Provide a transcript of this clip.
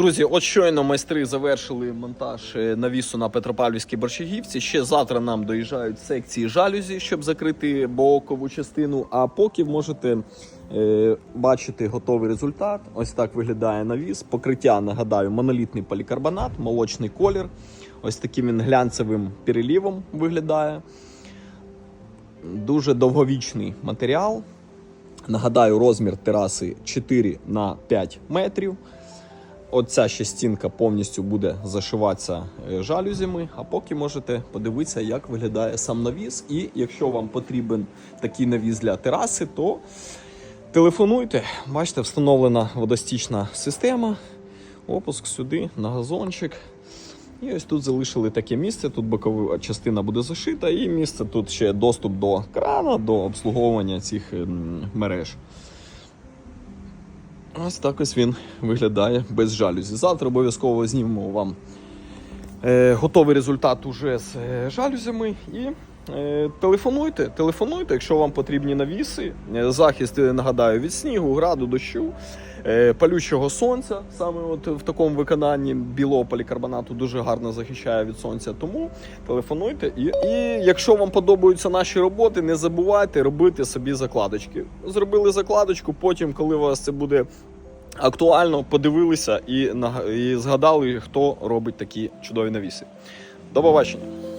Друзі, от щойно майстри завершили монтаж е, навісу на Петропавлівській Борщагівці. Ще завтра нам доїжджають секції жалюзі, щоб закрити бокову частину. А поки можете е, бачити готовий результат. Ось так виглядає навіс. Покриття, нагадаю, монолітний полікарбонат, молочний колір. Ось таким він глянцевим перелівом виглядає. Дуже довговічний матеріал. Нагадаю, розмір тераси 4 на 5 метрів. Оця ще стінка повністю буде зашиватися е, жалюзями, а поки можете подивитися, як виглядає сам навіс. І якщо вам потрібен такий навіс для тераси, то телефонуйте. Бачите, встановлена водостічна система. Опуск сюди на газончик. І ось тут залишили таке місце. Тут бокова частина буде зашита, і місце тут ще доступ до крана, до обслуговування цих ем, мереж. Ось так ось він виглядає без жалюзі. Завтра обов'язково знімемо вам готовий результат уже з е, жалюзями. І е, телефонуйте, телефонуйте, якщо вам потрібні навіси. Е, Захист, е, нагадаю, від снігу, граду, дощу, е, палючого сонця. Саме от в такому виконанні білого полікарбонату дуже гарно захищає від сонця. Тому телефонуйте. І, і якщо вам подобаються наші роботи, не забувайте робити собі закладочки. Зробили закладочку, потім, коли у вас це буде актуально, подивилися і, і згадали, хто робить такі чудові навіси. До побачення!